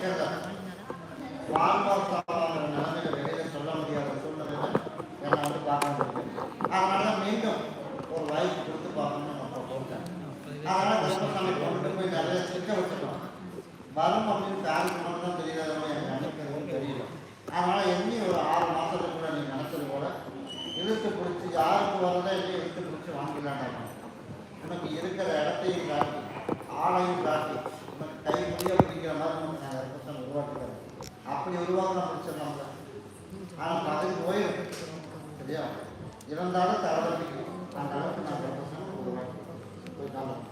நம்ம சிக்கிறத வாழ்வாசார நிலைமையில வெளியில சொல்ல முடியாத சூழ்நிலையில என்னை வந்து பார்க்க முடியுது அதனால மீண்டும் ஒரு வாய்ப்பு கொடுத்து பார்க்கணும்னு நம்ம போட்டேன் அதனால தர்மசாமி கொண்டு போய் நிறைய சிக்க வச்சுட்டோம் வரும் அப்படின்னு பேருக்கு மட்டும் தான் தெரியாத எனக்கு நினைக்கிறதும் தெரியல அதனால எண்ணி ஒரு ஆறு மாசத்துக்கு கூட நீ நினைச்சது போல இழுத்து பிடிச்சி யாருக்கு வரதோ இல்லையோ இழுத்து பிடிச்சி வாங்கிடலாம்டா உனக்கு இருக்கிற இடத்தையும் காட்டி ஆளையும் காட்டி உனக்கு கை முடிய பிடிக்கிற மாதிரி உனக்கு நான் ரெப்ரசன் உருவாக்குறேன் அப்படி உருவாக்கின பிடிச்சிடலாம்ல ஆனால் பதவி போயிடும் சரியா இருந்தாலும் தலைவலிக்கு அந்த அளவுக்கு நான் ரெப்ரசன் உருவாக்கி போயிட்டாலும்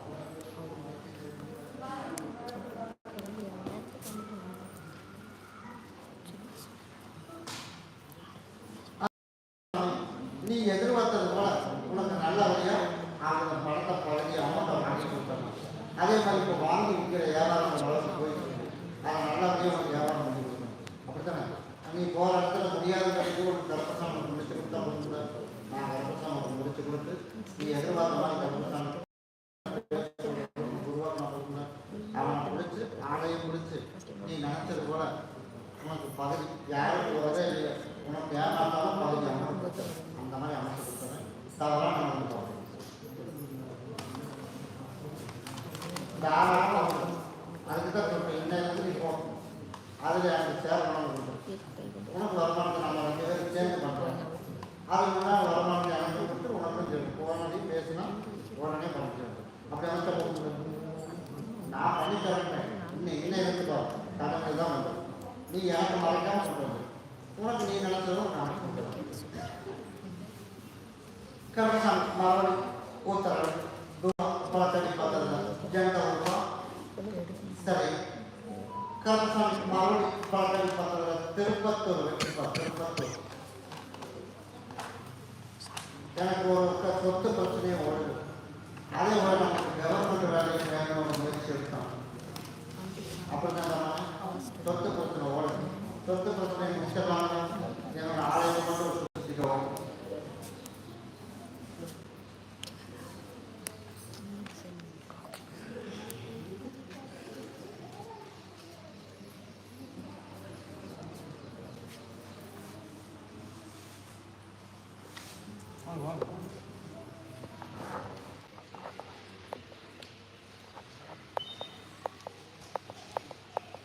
நீ எதிர்பார்த்தது போல உனக்கு நல்ல வழியா அந்த பணத்தை பழகி அமௌண்ட்டை வாங்கி கொடுத்தணும் அதே மாதிரி இப்போ வாங்கி விற்கிற வியாபாரம் வளர்ந்து போயிட்டு இருக்கு. அதை நல்லபடியாக உனக்கு வியாபாரம் பண்ணி கொடுக்கணும் அப்படித்தானே நீ போகிற இடத்துல முடியாதுங்கிறது ஒரு கருப்பசாமி முடிச்சு கொடுத்தா முடிஞ்சு நான் கருப்பசாமி முடிச்சு கொடுத்து நீ எதிர்பார்த்த மாதிரி கருப்பசாமி உருவாக்கணும் அவனை பிடிச்சி ஆளையும் பிடிச்சி நீ நினைச்சது போல உனக்கு பகுதி யாருக்கு வரதே இல்லை உனக்கு ஏமாத்தாலும் பகுதி அமைச்சு அந்த மாதிரி அமைச்சு கொடுத்தேன் தவறாக நான் வந்து போகிறேன் தாராளமாக அதுக்கு தான் சொல்கிறேன் இன்னைக்கு நீ போகணும் அதில் எனக்கு சேரணும் உனக்கு வருமானத்தை நம்ம ரெண்டு பேரும் சேர்ந்து பண்ணுறோம் அது முன்னால் வருமானத்தை எனக்கு கொடுத்து உனக்கு சரி உடனே பேசினா உடனே பண்ண அப்படி அமைச்சா போகுது நான் பண்ணி தரேன் இன்னும் இன்னும் எடுத்துக்கோ. கடமை தான் வந்து நீ எனக்கு மறைக்காம சொல்றது உனக்கு நீ நினைச்சதும் நான் சொல்றேன் கர்மசாமி மரவழி ஊத்தரவு தூரம் பழத்தடி பக்கத்தில் ஜெண்ட உருவம் சரி கர்மசாமி மரவழி பழத்தடி பக்கத்தில் திருப்பத்தூர் வெற்றிப்பா திருப்பத்தூர் எனக்கு ஒரு க- சொத்து பிரச்சனையும் ஓடுது அதே போல நமக்கு கவர்மெண்ட் வேலைக்கு வேணும் ஒரு முயற்சி எடுத்தோம் அப்படிதான் சொத்து பிரச்சனை ஓடுது சொத்து பிரச்சனை முடிச்சிடலாம் என்னோட ஆலயம் மட்டும் சுற்றிக்கவும்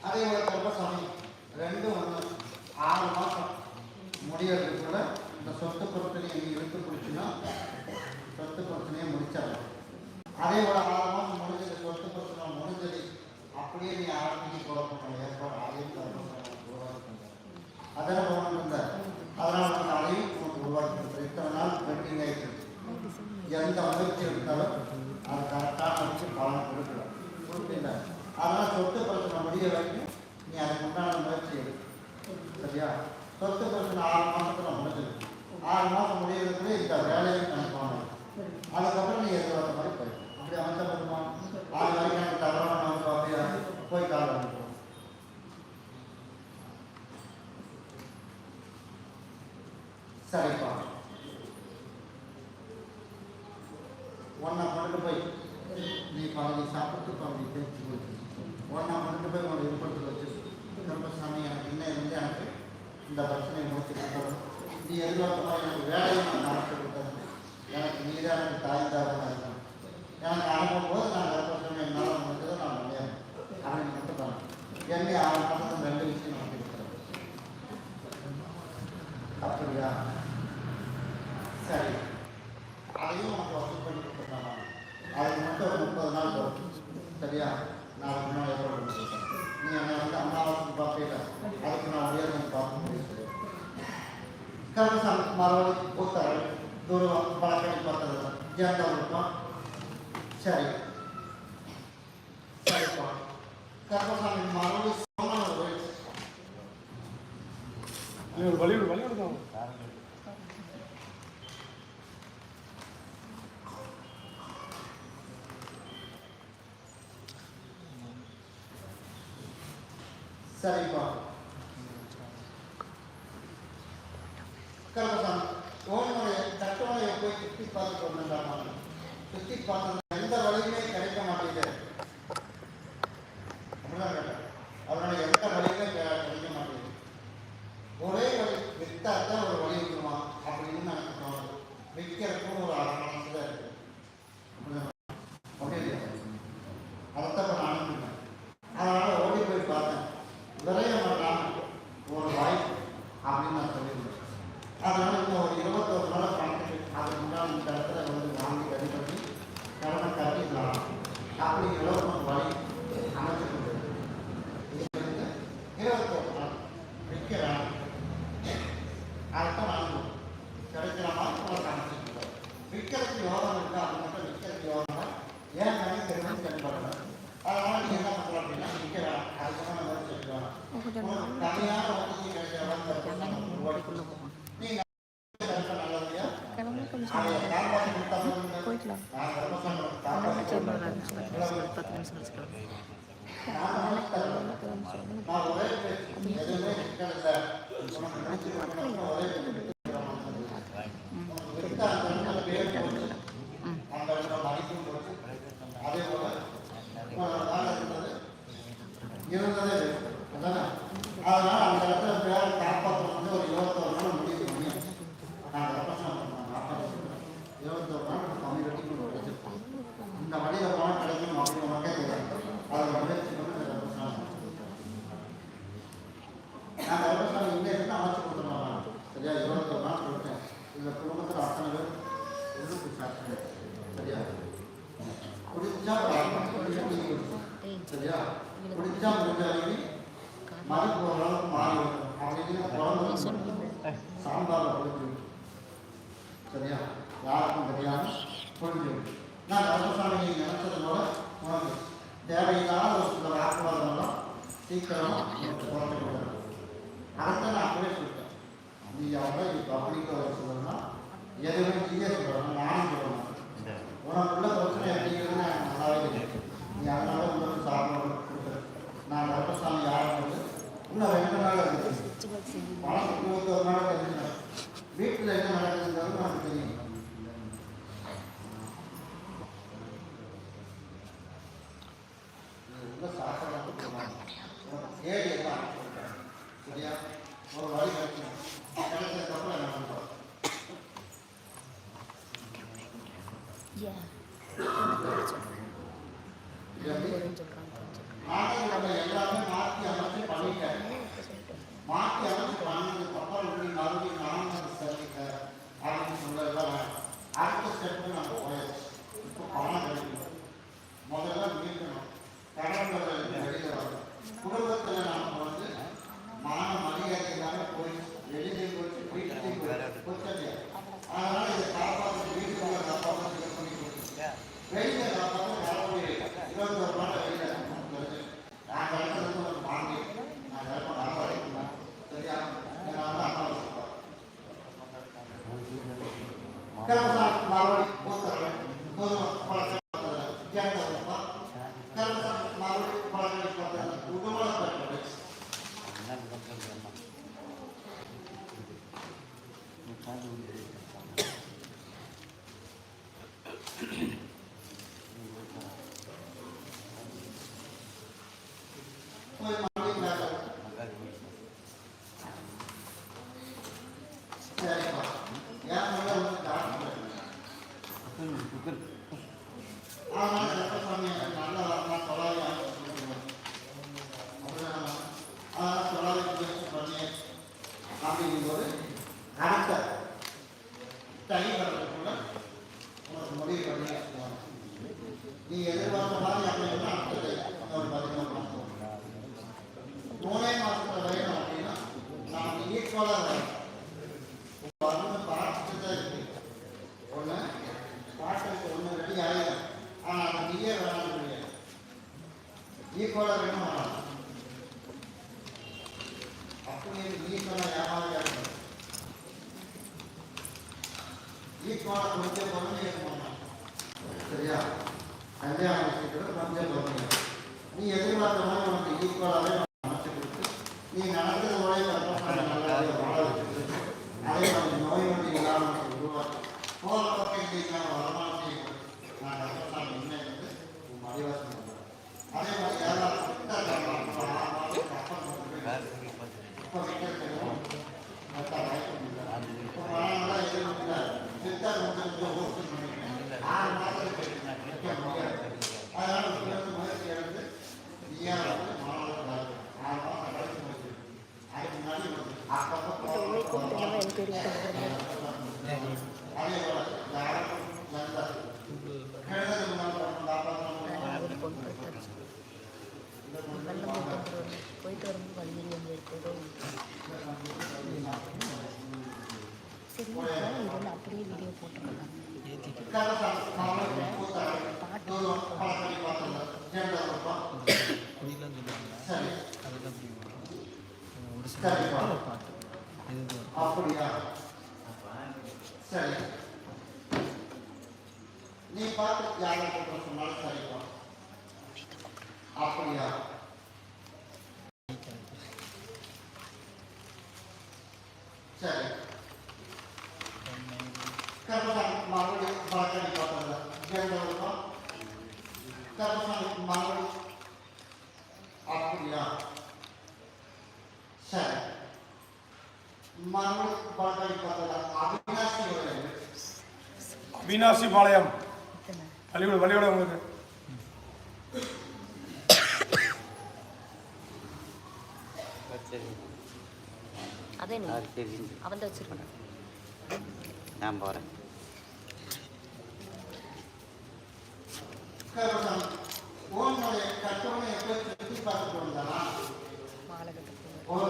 அதே போல கர்ப்பசாமி ரெண்டும் ஒன்று ஆறு மாதம் முடியறதுக்குள்ள இந்த சொத்து பிரச்சனையை நீ இழுத்து பிடிச்சினா சொத்து பிரச்சனையை முடிச்சிடலாம் அதே போல ஆறு மாதம் முடிஞ்சது சொத்து பிரச்சனை முடிஞ்சது அப்படியே நீ ஆரம்பிச்சு குழப்பம் ஏற்பாடு அதையும் கர்ப்பசாமி உருவாக்கி அதெல்லாம் கவனம் இருந்த அதனால் உனக்கு அதையும் உனக்கு உருவாக்கி கொடுத்தேன். இத்தனை நாள் பெண்டிங் ஆகிட்டு எந்த முயற்சி இருந்தாலும் அது கரெக்டாக வச்சு பலன் கொடுக்கல கொடுக்கல அதனால் சொத்து பிரச்சனை முடிய வரைக்கும் நீ அதுக்கு உண்டான முயற்சி எடு. சரியா? சொத்து பிரச்சனை ஆறு மாதத்தில் முடிஞ்சது ஆறு மாதம் முடியறதுக்குள்ளே இந்த வேலையை கணக்கான அதுக்கப்புறம் நீ எதிர்பார்த்த மாதிரி போயிடும் அப்படி அமைச்ச பெருமா ஆறு வரைக்கும் எனக்கு தவறான நமக்கு அப்படியே போய் கால அனுப்புவோம் சரிப்பா. ஒன்றை கொண்டு போய் நீ பகுதி சாப்பிட்டு பகுதி தேய்ச்சி போயிட்டு ஒன்றை கொண்டு போய் உன்னை இருப்பத்தில் வச்சு கருப்பசாமி எனக்கு இன்னும் இருந்து எனக்கு இந்த பிரச்சனையை முடிச்சு கொடுத்தது நீ எதிர்பார்த்தமா எனக்கு வேலையை நான் நடத்தி கொடுத்தது எனக்கு நீ தான் எனக்கு தாய் தாரம் இருக்கணும் எனக்கு அனுப்பும் போது நான் கருப்பசாமி என்னால் முடிஞ்சதை நான் முடியாது அப்படின்னு மட்டும் பண்ணேன் என்னை அவன் பக்கத்தில் ரெண்டு விஷயம் நடத்தி கொடுக்குறேன் அப்படியா இரண்டாம் இருக்கும் சரி கர்மசாமி மரபு சரிப்பா. ঘটনা அந்த நான் கருப்பசாமியை நினைச்சது போல உனக்கு தேவையில்லாத ஒரு சில வாக்குவாதமெல்லாம் சீக்கிரமாக குறைஞ்சு கொடுக்குறது அதை நான் அப்படியே சொல்லிட்டேன். நீ அவங்கள இது கவனிக்க சொல்லணும்னா எதுவுமே நீயே சொல்லணும் நானும் சொல்லணும். உனக்குள்ள பிரச்சனை எப்படிங்கிறது நான் நல்லாவே தெரியும் நீ அதனால உங்களுக்கு சாப்பிட நான் கருப்பசாமி யாருங்கிறது இன்னும் ரெண்டு நாள் இருக்குது பணம் ஒரு நாள் தெரிஞ்சுக்கிறேன் வீட்டில் என்ன நடக்குதுங்கிறது நான் ஏடி எல்லாம் ஒரு வழி கிடைக்கணும் கிடைச்சதுக்கப்புறம் Yeah. ட்ரெயினில் நான் வந்து வரவே இல்லை இருபத்தொரு அப்படியே வராது முடியாது ஈக்குவலாக வேணும் வராது. அப்படி ஈக்குவலாக வியாபாரியாக இருக்கும் ஈக்குவலாக கொஞ்சம் குறைஞ்சு இருக்கணும் சரியா? கல்யாணம் வச்சுக்கிறது கொஞ்சம் குறைஞ்சு நீ எதிர்பார்த்த மாதிரி உனக்கு ஈக்குவலாகவே அமைச்சு கொடுத்து நீ நடந்து அவினாசி பாளையம். வழிவிட வழிவிட உங்களுக்கு. அவன் வச்சிருக்கேன் நான் போறேன். ஒரு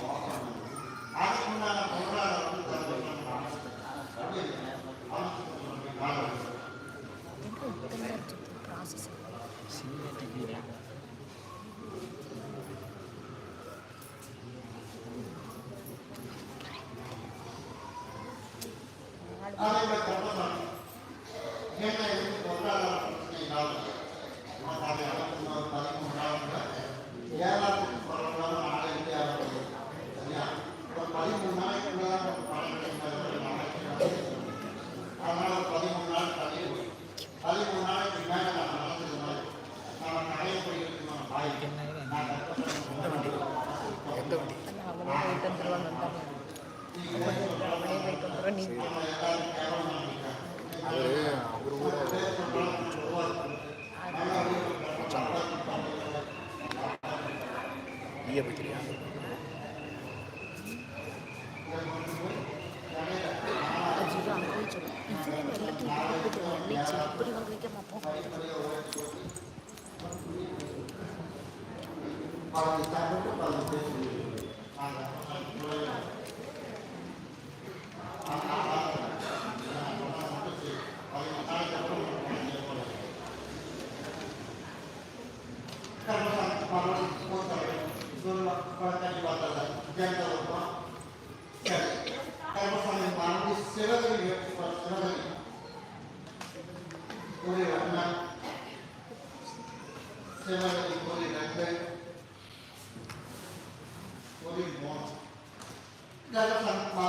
kalau kita itu kalau dia sendiri.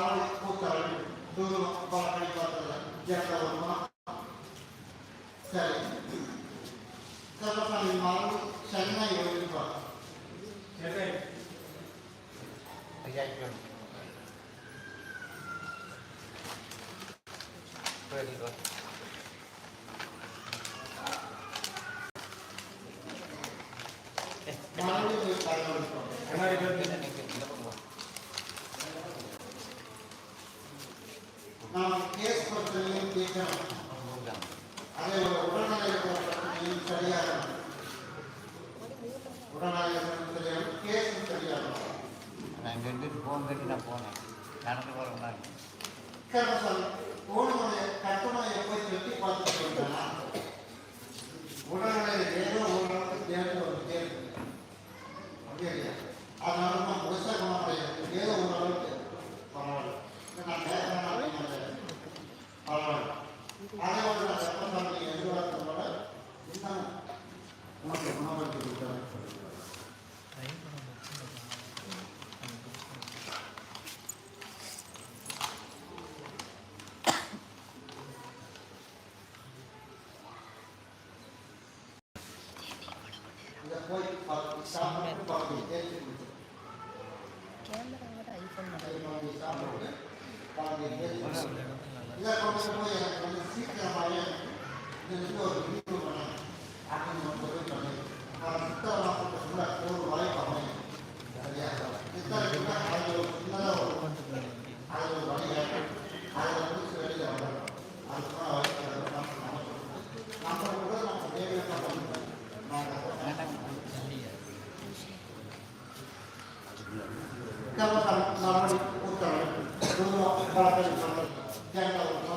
我家里，我家里，都都帮家里搞出来了，现在我他妈在，他他家里妈现在又一个，现在，还研究，对，李哥。புறநாயகம் சரியாகும் கேஸும் சரியாகும் ஃபோன் கட்டி நான் போனேன். நடந்து போகிற மாதிரி சார் உங்களுடைய கட்டணம் எப்படி சொல்லி பார்த்துட்டு உடனே ஏதோ ஒரு நேரத்துக்கு ஒரு தேர்வு அப்படியா Karena.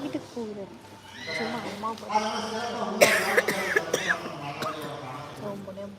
வீட்டுக்கு போகுது அம்மா ரொம்ப நேரம்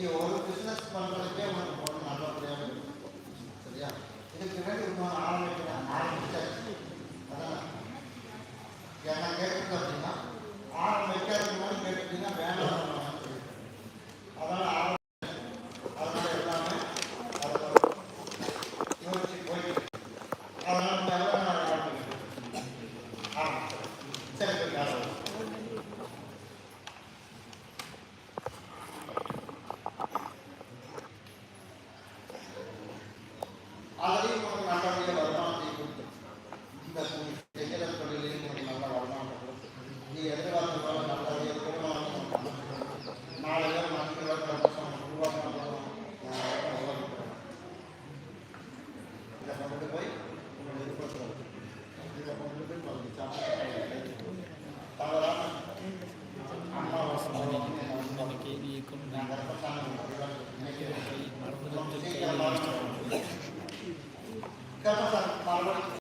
有